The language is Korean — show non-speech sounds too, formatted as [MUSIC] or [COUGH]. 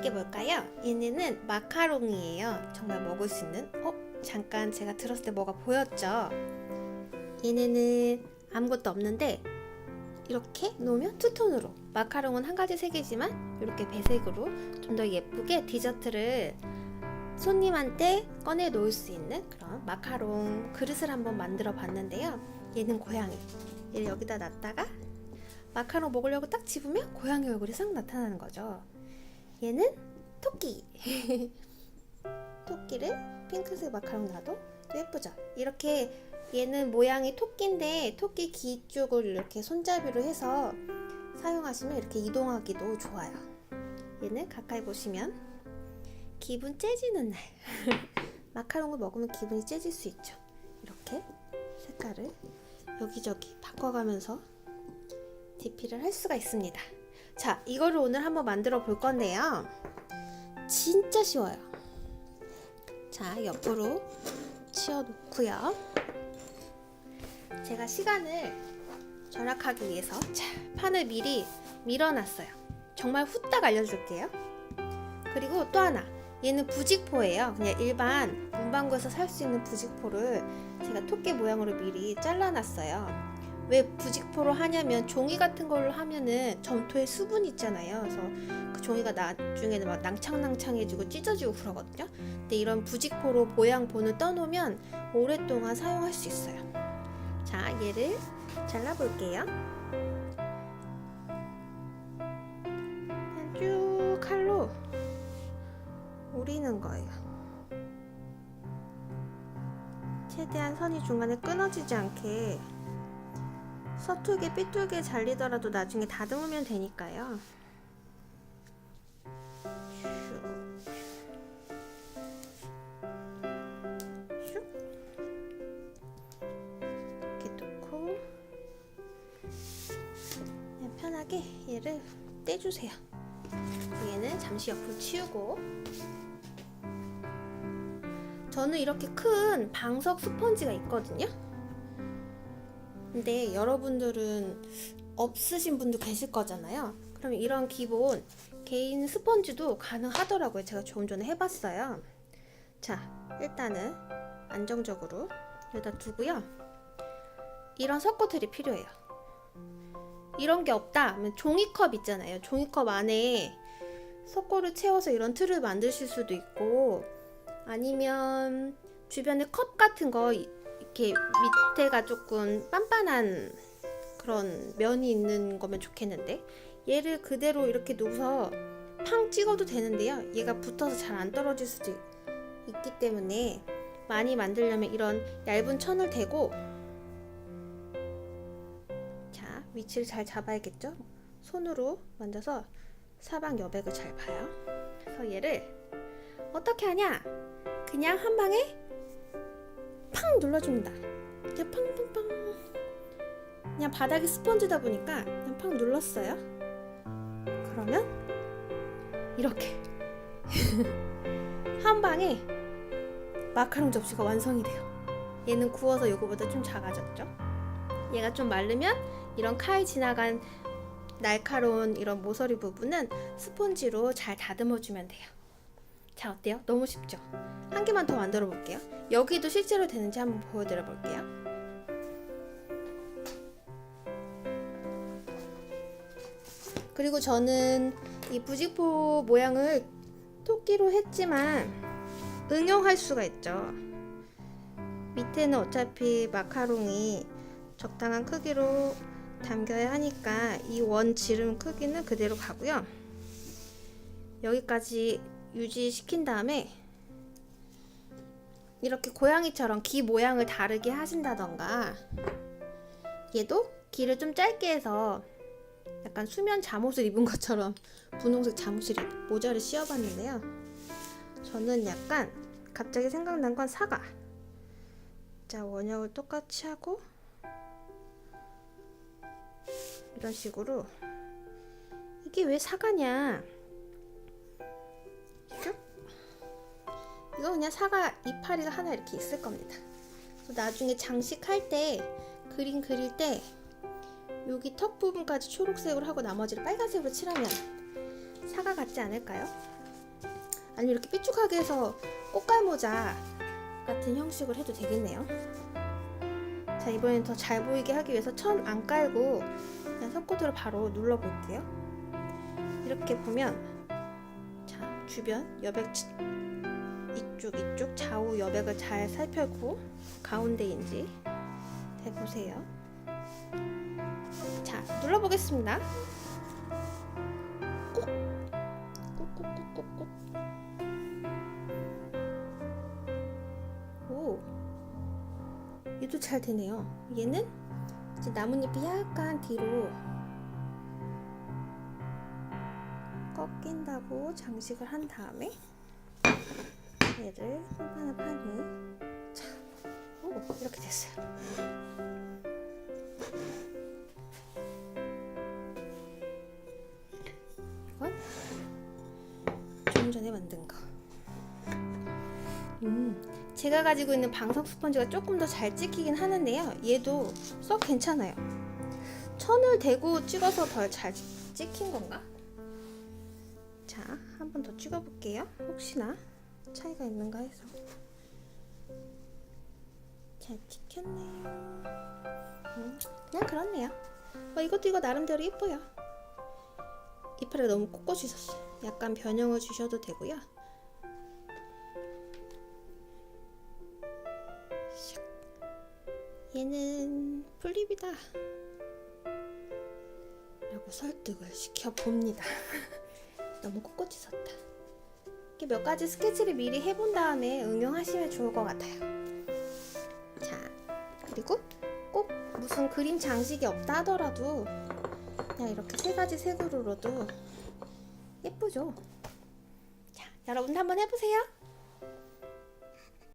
이게 뭘까요? 얘네는 마카롱이에요. 정말 먹을 수 있는. 어? 잠깐 제가 들었을 때 뭐가 보였죠? 얘네는 아무것도 없는데 이렇게 놓으면 투톤으로 마카롱은 한 가지 색이지만 이렇게 배색으로 좀 더 예쁘게 디저트를 손님한테 꺼내 놓을 수 있는 그런 마카롱 그릇을 한번 만들어 봤는데요. 얘는 고양이. 얘를 여기다 놨다가 마카롱 먹으려고 딱 집으면 고양이 얼굴이 싹 나타나는 거죠. 얘는 토끼. [LAUGHS] 토끼를 핑크색 마카롱 놔도 또 예쁘죠. 이렇게 얘는 모양이 토끼인데 토끼 귀 쪽을 이렇게 손잡이로 해서 사용하시면 이렇게 이동하기도 좋아요. 얘는 가까이 보시면 기분 째지는 날 [LAUGHS] 마카롱을 먹으면 기분이 째질 수 있죠. 이렇게 색깔을 여기저기 바꿔가면서 DP를 할 수가 있습니다. 자, 이거를 오늘 한번 만들어 볼 건데요. 진짜 쉬워요. 자, 옆으로 치워 놓고요. 제가 시간을 절약하기 위해서 자, 판을 미리 밀어놨어요. 정말 후딱 알려줄게요. 그리고 또 하나, 얘는 부직포예요. 그냥 일반 문방구에서 살 수 있는 부직포를 제가 토끼 모양으로 미리 잘라놨어요. 왜 부직포로 하냐면 종이 같은 걸로 하면은 점토에 수분 있잖아요. 그래서 그 종이가 나중에는 막 낭창낭창해지고 찢어지고 그러거든요. 근데 이런 부직포로 모양 본을 떠놓으면 오랫동안 사용할 수 있어요. 자, 얘를 잘라볼게요. 쭉 칼로 오리는 거예요. 최대한 선이 중간에 끊어지지 않게 서툴게 삐뚤게 잘리더라도 나중에 다듬으면 되니까요. 이렇게 놓고 편하게 얘를 떼주세요. 얘는 잠시 옆으로 치우고 저는 이렇게 큰 방석 스펀지가 있거든요. 근데 여러분들은 없으신 분도 계실 거잖아요. 그럼 이런 기본 개인 스펀지도 가능하더라고요. 제가 조금 전에 해봤어요. 자, 일단은 안정적으로 여기다 두고요. 이런 석고틀이 필요해요. 이런 게 없다 하면 종이컵 있잖아요. 종이컵 안에 석고를 채워서 이런 틀을 만드실 수도 있고 아니면 주변에 컵 같은 거 이- 이렇게 밑에가 조금 빤빤한 그런 면이 있는 거면 좋겠는데 얘를 그대로 이렇게 놓아서 팡 찍어도 되는데요. 얘가 붙어서 잘 안 떨어질 수도 있- 있기 때문에 많이 만들려면 이런 얇은 천을 대고 자 위치를 잘 잡아야겠죠? 손으로 만져서 사방 여백을 잘 봐요. 그래서 얘를 어떻게 하냐? 그냥 한 방에 팡 눌러줍니다. 그냥 팡팡팡. 그냥 바닥이 스펀지다 보니까 그냥 팡 눌렀어요. 그러면 이렇게 [LAUGHS] 한 방에 마카롱 접시가 완성이 돼요. 얘는 구워서 이거보다 좀 작아졌죠. 얘가 좀 마르면 이런 칼 지나간 날카로운 이런 모서리 부분은 스펀지로 잘 다듬어주면 돼요. 자 어때요? 너무 쉽죠? 한 개만 더 만들어 볼게요. 여기도 실제로 되는지 한번 보여드려 볼게요. 그리고 저는 이 부직포 모양을 토끼로 했지만 응용할 수가 있죠. 밑에는 어차피 마카롱이 적당한 크기로 담겨야 하니까 이 원 지름 크기는 그대로 가고요. 여기까지 유지시킨 다음에 이렇게 고양이처럼 귀 모양을 다르게 하신다던가 얘도 귀를 좀 짧게 해서 약간 수면 잠옷을 입은 것처럼 분홍색 잠옷을 입- 모자를 씌워봤는데요. 저는 약간 갑자기 생각난 건 사과. 자 원형을 똑같이 하고 이런 식으로 이게 왜 사과냐? 이거 그냥 사과 이파리가 하나 이렇게 있을 겁니다. 나중에 장식할 때 그림 그릴 때 여기 턱 부분까지 초록색으로 하고 나머지를 빨간색으로 칠하면 사과 같지 않을까요? 아니면 이렇게 삐죽하게 해서 꽃갈모자 같은 형식으로 해도 되겠네요. 자 이번엔 더 잘 보이게 하기 위해서 천 안 깔고 그냥 석고대로 바로 눌러볼게요. 이렇게 보면 자 주변 여백 치- 이쪽 이쪽 좌우 여백을 잘 살펴고 가운데인지 해보세요. 자 눌러보겠습니다. 꼭 꾹꾹꾹꾹꾹 오 얘도 잘 되네요. 얘는 이제 나뭇잎이 약간 뒤로 꺾인다고 장식을 한 다음에 얘를 판판한 판을 자, 오 이렇게 됐어요. 이건 좀 전에 만든 거. 음, 제가 가지고 있는 방석 스펀지가 조금 더 잘 찍히긴 하는데요. 얘도 썩 괜찮아요. 천을 대고 찍어서 덜잘 찍힌 건가? 자, 한 번 더 찍어볼게요. 혹시나 차이가 있는가 해서. 잘 찍혔네요. 음, 그냥 그렇네요. 어, 이것도 이거 나름대로 예뻐요. 이파리가 너무 꼿꼿이 섰어요. 약간 변형을 주셔도 되고요. 샥. 얘는 풀립이다. 라고 설득을 시켜봅니다. [LAUGHS] 너무 꼿꼿이 섰다. 이렇게 몇 가지 스케치를 미리 해본 다음에 응용하시면 좋을 것 같아요. 자, 그리고 꼭 무슨 그림 장식이 없다 하더라도 그냥 이렇게 세 가지 색으로도 예쁘죠? 자, 여러분도 한번 해보세요.